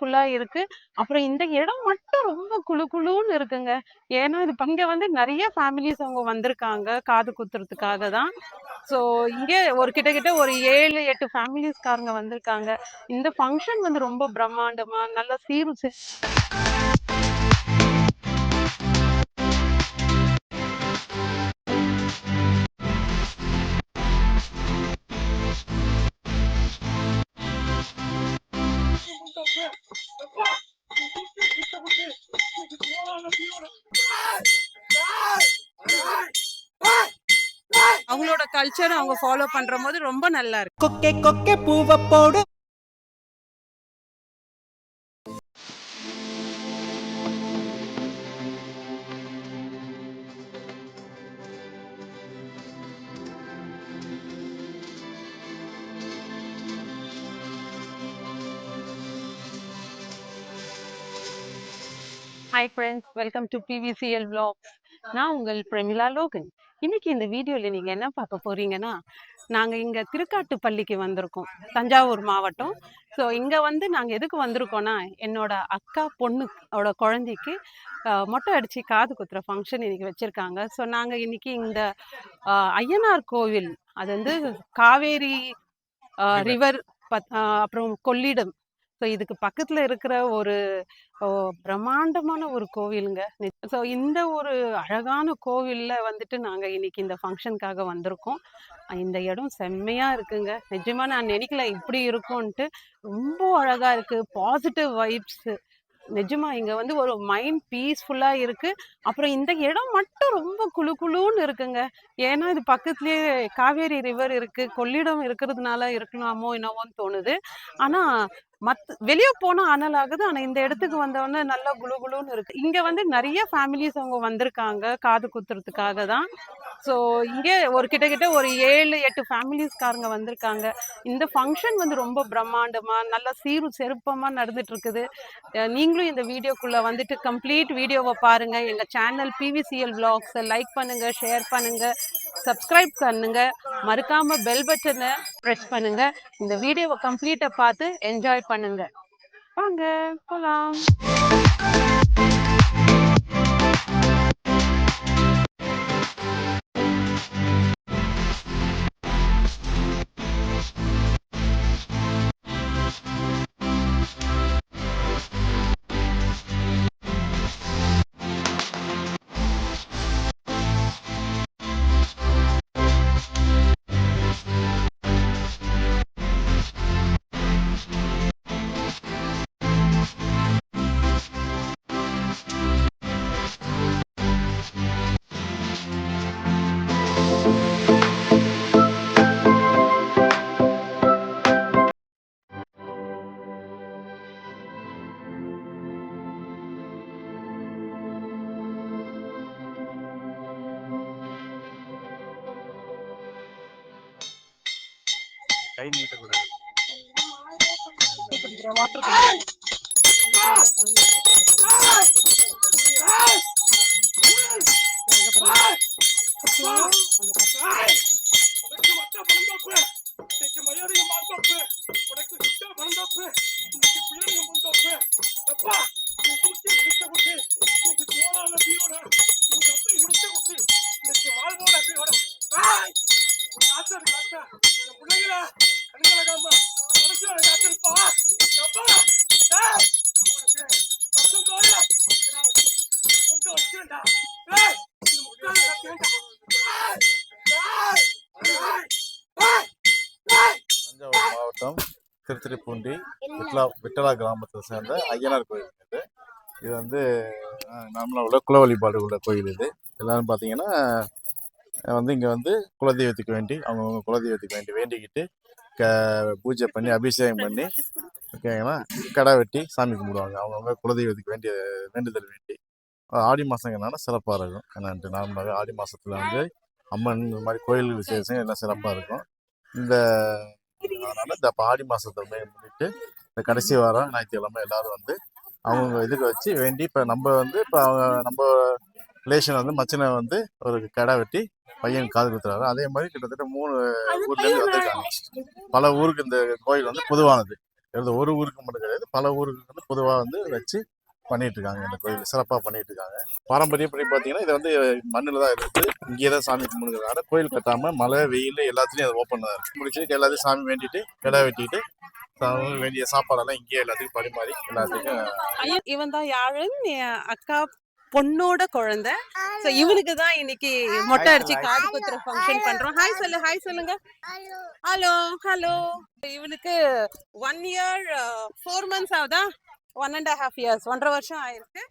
ஃபுல்லா இருக்கு. அப்புறம் இந்த இடம் மட்டும் ரொம்ப குளு குளுன்னு இருக்குங்க. ஏன்னா இது இங்க வந்து நிறைய ஃபேமிலிஸ் அவங்க வந்திருக்காங்க காது குத்துறதுக்காக தான். ஸோ இங்கே ஒரு கிட்டத்தட்ட ஒரு ஏழு எட்டு ஃபேமிலிஸ்காரங்க வந்திருக்காங்க. இந்த ஃபங்க்ஷன் வந்து ரொம்ப பிரம்மாண்டமா நல்லா சீரும் அவங்களோட கல்ச்சர் அவங்க ஃபாலோ பண்ற போது ரொம்ப நல்லா இருக்கு. கொக்கே கொக்கே பூவை போடு. Hi friends welcome to PVCL vlogs. நான் உங்கள் பிரமிளா லோகன் இன்னைக்கு இந்த வீடியோவில் நீங்கள் என்ன பார்க்க போறீங்கன்னா நாங்கள் இங்கே திருக்காட்டுப்பள்ளிக்கு வந்திருக்கோம். தஞ்சாவூர் மாவட்டம். ஸோ இங்கே வந்து நாங்கள் எதுக்கு வந்திருக்கோம்னா என்னோட அக்கா பொண்ணுவோட குழந்தைக்கு மொட்டை அடித்து காது குத்துற ஃபங்க்ஷன் இன்னைக்கு வச்சுருக்காங்க. ஸோ நாங்கள் இன்னைக்கு இந்த ஐயனார் கோவில் அது வந்து காவேரி ரிவர் பத் அப்புறம் கொள்ளிடம் ஸோ இதுக்கு பக்கத்தில் இருக்கிற ஒரு பிரம்மாண்டமான ஒரு கோவிலுங்க. ஸோ இந்த ஒரு அழகான கோவிலில் வந்துட்டு நாங்கள் இன்னைக்கு இந்த ஃபங்க்ஷனுக்காக வந்திருக்கோம். இந்த இடம் செம்மையாக இருக்குங்க. நிஜமாக நான் நினைக்கல இப்படி இருக்கும்ன்ட்டு. ரொம்ப அழகாக இருக்குது பாசிட்டிவ் வைப்ஸு. நிஜமா இங்க வந்து ஒரு மைண்ட் பீஸ்ஃபுல்லா இருக்கு. அப்புறம் இந்த இடம் மட்டும் ரொம்ப குளு குளுன்னு இருக்குங்க. ஏன்னா இது பக்கத்துலயே காவேரி ரிவர் இருக்கு. கொள்ளிடம் இருக்கிறதுனால இருக்கலாமோ என்னவோன்னு தோணுது. ஆனா மத் வெளியே போனா அனல் ஆகுது ஆனா இந்த இடத்துக்கு வந்தவொடனே நல்லா குளு குளுன்னு இருக்கு. இங்க வந்து நிறைய ஃபேமிலிஸ் அவங்க வந்திருக்காங்க. காது குத்துறதுக்காக தான். ஸோ இங்கே ஒரு கிட்டக்கிட்ட ஒரு ஏழு எட்டு ஃபேமிலிஸ்காரங்க வந்திருக்காங்க. இந்த ஃபங்க்ஷன் வந்து ரொம்ப பிரம்மாண்டமா நல்லா சீரும் செருப்பமா நடந்துட்டு இருக்குது நீங்களும் இந்த வீடியோக்குள்ள வந்துட்டு கம்ப்ளீட் வீடியோவை பாருங்க. எங்க சேனல் பிவிசிஎல் vlogs லைக் பண்ணுங்க ஷேர் பண்ணுங்க சப்ஸ்கிரைப் பண்ணுங்க. மறக்காம பெல் பட்டனை ப்ரெஸ் பண்ணுங்க. இந்த வீடியோவை கம்ப்ளீட்டா பார்த்து என்ஜாய் பண்ணுங்க. வாங்க போலாம். கை நீட்டக்கூடாது தஞ்சாவூர் மாவட்டம் திருத்திருப்பூண்டி விட்லா விட்டலா கிராமத்தை சேர்ந்த ஐயனார் கோயில் இது. இது வந்து நம்மள உள்ள குல வழிபாடு உள்ள கோயில் இது. எல்லாரும் பார்த்தீங்கன்னா வந்து இங்கே வந்து குலதெய்வத்துக்கு வேண்டி அவங்கவுங்க குலதெய்வத்துக்கு வேண்டி வேண்டிக்கிட்டு க பூஜை பண்ணி அபிஷேகம் பண்ணி ஓகேங்களா? கடை வெட்டி சாமி கும்பிடுவாங்க. அவங்கவுங்க குலதெய்வத்துக்கு வேண்டிய வேண்டுதல் வேண்டி. ஆடி மாதங்கிறனால சிறப்பாக இருக்கும். என்னன்ட்டு நார்மலாகவே ஆடி மாதத்தில் வந்து அம்மன் இந்த மாதிரி கோயில் விசேஷம் எல்லாம் சிறப்பாக இருக்கும். இந்த அதனால இந்த ஆடி மாசத்தை மே- முன்னிட்டு இந்த கடைசி வாரம் ஞாயிற்றுக்கிழமை எல்லாரும் வந்து அவங்க இதுக்கு வச்சு வேண்டி இப்போ நம்ம வந்து இப்போ அவங்க நம்ம ரிலேஷன் வந்து மச்சனை வந்து ஒரு கடை வெட்டி பையன் காது குத்துறாரு. அதே மாதிரி கிட்டத்தட்ட மூணு ஊர்ல இருந்து வந்திருக்காங்க பல ஊருக்கு இந்த கோயில் வந்து பொதுவானது. ஒரு ஊருக்கு மட்டும் கிடையாது. பல ஊருக்கு வந்து பொதுவாக வந்து வச்சு பண்ணிட்டு இருக்காங்க இந்த கோயில். சிறப்பாக பண்ணிட்டு இருக்காங்க பாரம்பரியப்படி பார்த்தீங்கன்னா இது வந்து மண்ணில் தான் இருக்கு. இங்கேயே தான் சாமி கும்பிடுங்கிறதால கோயில் கட்டாம மழை வெயில் எல்லாத்துலேயும் அது ஓப்பன் தான் இருக்கு. முடிச்சு எல்லாத்தையும் சாமி வேண்டிட்டு கிடா வெட்டிட்டு சாமி வேண்டிய சாப்பாடெல்லாம் இங்கேயே எல்லாத்துக்கும் பரிமாறி எல்லாத்துக்கும் ஐயா இவன் தான் யாழன் என் அக்கா பொண்ணோட குழந்தை. சோ இவனுக்கு தான் இன்னைக்கு மொட்டை அடிச்சு காது குத்துற ஃபங்க்ஷன் பண்றோம். ஹாய் சொல்லு. ஹாய் சொல்லுங்க. ஹலோ ஹலோ இவனுக்கு ஒன் இயர் ஃபோர் மந்த்ஸ் ஆகுதா? ஒன் அண்ட் ஹாஃப் இயர்ஸ் ஒன்றரை வருஷம் ஆயிருக்கு.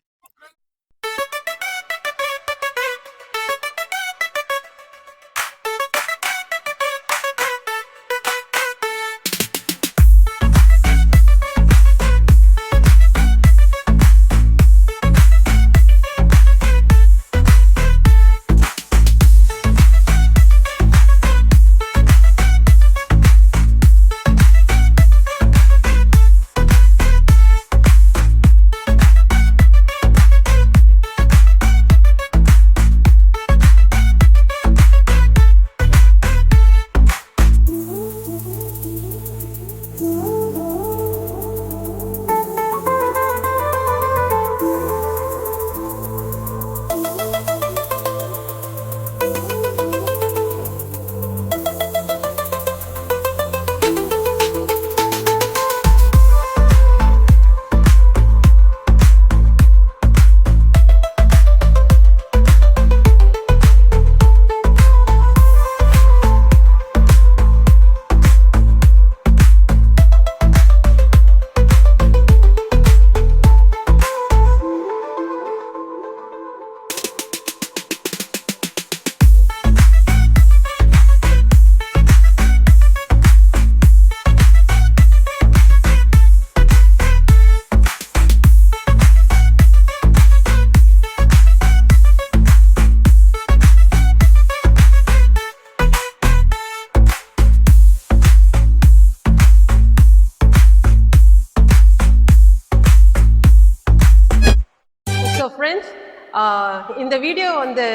வீடியோ வந்து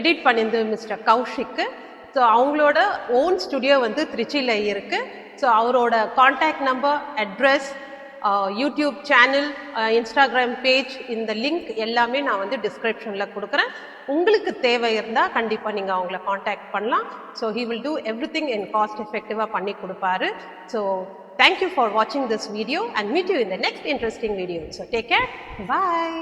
எடிட் பண்ணியிருந்து மிஸ்டர் கௌஷிக்கு. ஸோ அவங்களோட ஓன் ஸ்டுடியோ வந்து திருச்சியில் இருக்குது ஸோ அவரோட contact number address YouTube channel Instagram page இந்த லிங்க் எல்லாமே நான் வந்து டிஸ்கிரிப்ஷனில் கொடுக்குறேன். உங்களுக்கு தேவை இருந்தால் கண்டிப்பாக நீங்கள் அவங்கள காண்டாக்ட் பண்ணலாம். So he will do everything in cost எஃபெக்டிவாக பண்ணி கொடுப்பாரு. ஸோ தேங்க்யூ ஃபார் வாட்சிங் this video and meet you in the next interesting video so take care bye